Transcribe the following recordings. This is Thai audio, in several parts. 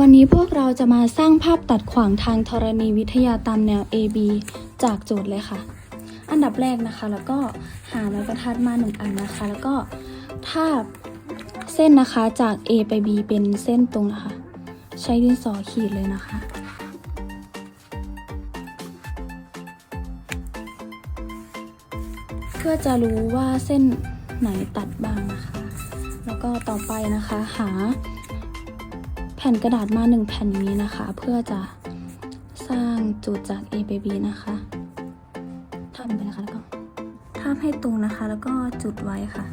วันนี้พวกเราจะมาสร้างภาพตัดขวางทางธรณีวิทยาตามแนว AB จากโจทย์เลยค่ะ อันดับแรกนะคะ แล้วก็หาไม้บรรทัดมาหนึ่งอันนะคะ แล้วก็ทาบเส้นนะคะจาก A ไป B เป็นเส้นตรงนะคะ ใช้ดินสอขีดเลยนะคะ เพื่อจะรู้ว่าเส้นไหนตัดบ้างนะคะ แล้วก็ต่อไปนะคะหา ผ่นกระดาษมาหนึ่งแผ่นนี้นะคะ เพื่อจะสร้างจุดจาก A ไป B นะคะทำไปนะคะแล้วก็ทาบให้ตรงนะคะ แล้วก็จุดไว้ค่ะ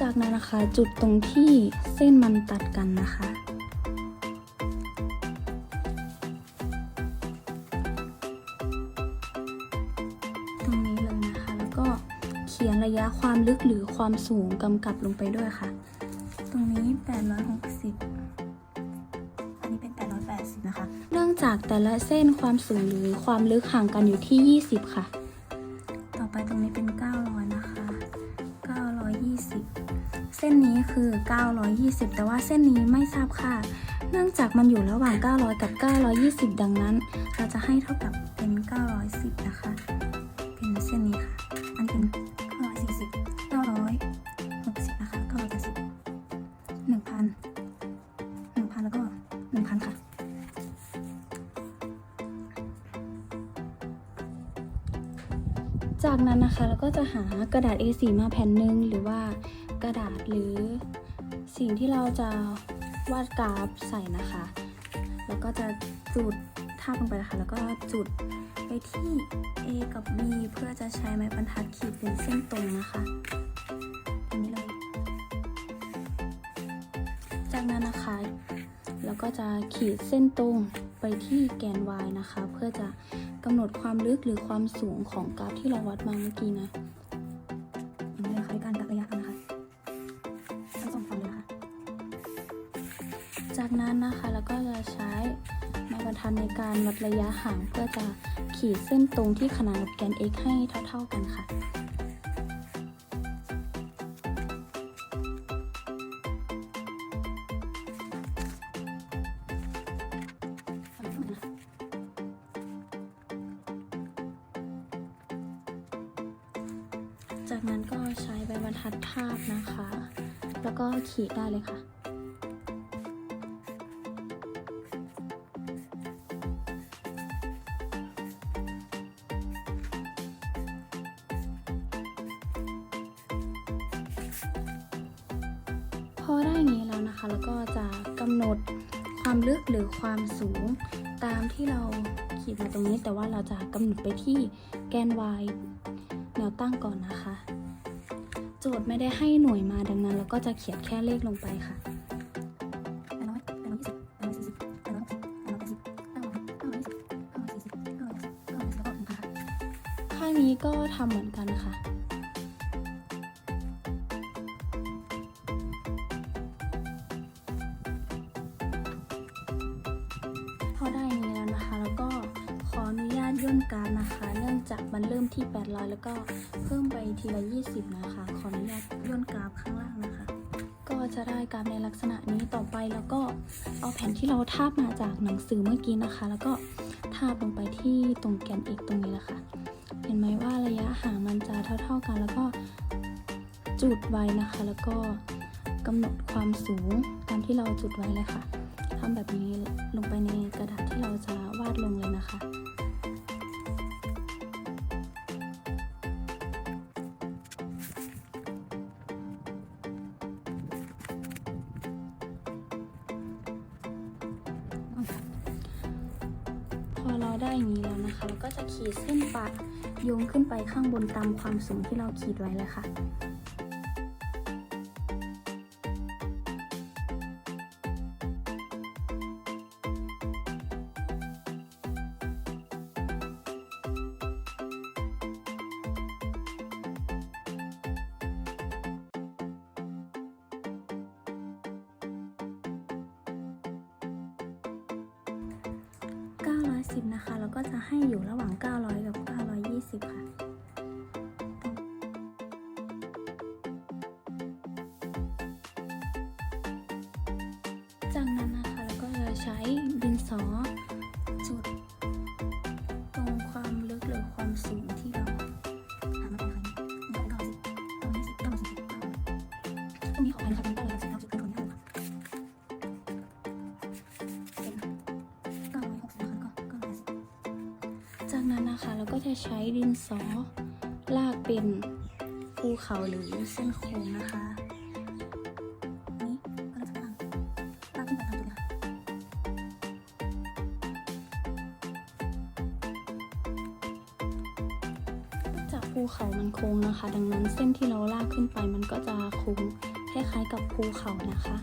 จากนั้นนะคะจุดตรงที่เส้นมันตัดกันนะคะ ระยะความลึกหรือความสูงกำกับลงไปด้วยค่ะ ตรงนี้ 860 อันนี้เป็น 880 นะคะ เนื่องจากแต่ละเส้นความสูงหรือความลึกห่างกันอยู่ที่ 20 ค่ะ ต่อไปตรงนี้เป็น 900 นะคะ 920 เส้นนี้คือ 920 แต่ว่าเส้นนี้ไม่ทราบค่า เนื่องจากมันอยู่ระหว่าง 900 กับ 920 ดังนั้น เราจะให้เท่ากับเป็น 910 นะคะ เป็นเส้นนี้ค่ะ อันเป็น 1,000ค่ะ จากนั้นนะคะเราก็จะหากระดาษ A4 มาแผ่นหนึ่งหรือว่ากระดาษหรือสิ่งที่เราจะวาดกราฟใส่นะคะ แล้วก็จะจุดทาบลงไปนะคะ แล้วก็จุดไปที่ A กับ B เพื่อจะใช้ไม้บรรทัดขีดเป็นเส้นตรงนะคะนนี้เลย จากนั้นนะคะ แล้วก็จะขีดเส้นตรงไปที่แกน y นะคะ เพื่อจะกำหนดความลึกหรือความสูงของกราฟที่เราวัดมาเมื่อกี้นะอย่างนี้นะคะในการกักระยะกันนะคะทั้งสองฝั่งเลยนะคะจากนั้นนะคะแล้วก็จะใช้ไม้บรรทัดในการวัดระยะห่างเพื่อจะขีดเส้นตรงที่ขนานกับแกน x ให้เท่า ๆกันค่ะ จากนั้นก็ใช้ใบบรรทัดทาบนะคะ แล้วก็ขีดได้เลยค่ะพอได้อย่างนี้แล้วนะคะ แล้วก็จะกำหนดความลึกหรือความสูงตามที่เราขีดมาตรงนี้ แต่ว่าเราจะกำหนดไปที่แกน y แนวตั้งก่อนนะคะ โจทย์ไม่ได้ให้หน่วยมาดังนั้น เราก็จะเขียนแค่เลขลงไปค่ะข้างนี้ก็ทำเหมือนกันค่ะ ย่นการนะคะ เนื่องจากมันเริ่มที่ 800 แล้วก็เพิ่มไปทีละ 20 นะคะ ขออนุญาตย่นกราฟข้างล่างนะคะ ก็จะได้กราฟในลักษณะนี้ต่อไปแล้วก็เอาแผ่นที่เราทาบมาจากหนังสือเมื่อกี้นะคะ แล้วก็ทาบลงไปที่ตรงแกน x ตรงนี้แหละค่ะ เห็นไหมว่าระยะห่างมันจะเท่า ๆกันแล้วก็จุดไว้นะคะ แล้วก็กำหนดความสูงตามที่เราจุดไว้เลยค่ะทำแบบนี้ลงไปในกระดาษที่เราจะวาดลงเลยนะคะ อเราได้อย่างนี้แล้วนะคะ เราก็จะขีดเส้นปะโยงขึ้นไปข้างบนตามความสูงที่เราขีดไว้เลยค่ะ 950 นะคะ แล้วก็จะให้อยู่ระหว่าง 900 กับ 920 ค่ะ จากนั้นนะคะเราก็จะใช้ดินสอจุดตรงความลึกหรือความสูงที่เราหามาเป็นครั้งนี้9 10 9 20 9 10ตรงนี้ขอไปนะคะเป็น9 10 ใช้ดินสอ ลากเป็นภูเขาหรือเส้นโค้งนะคะนี้ก็จะลากลากขึ้นไปตามจุดเลยค่ะจากภูเขามันโค้งนะคะ ดังนั้นเส้นที่เราลากขึ้นไปมันก็จะโค้งคล้ายๆกับภูเขานะคะ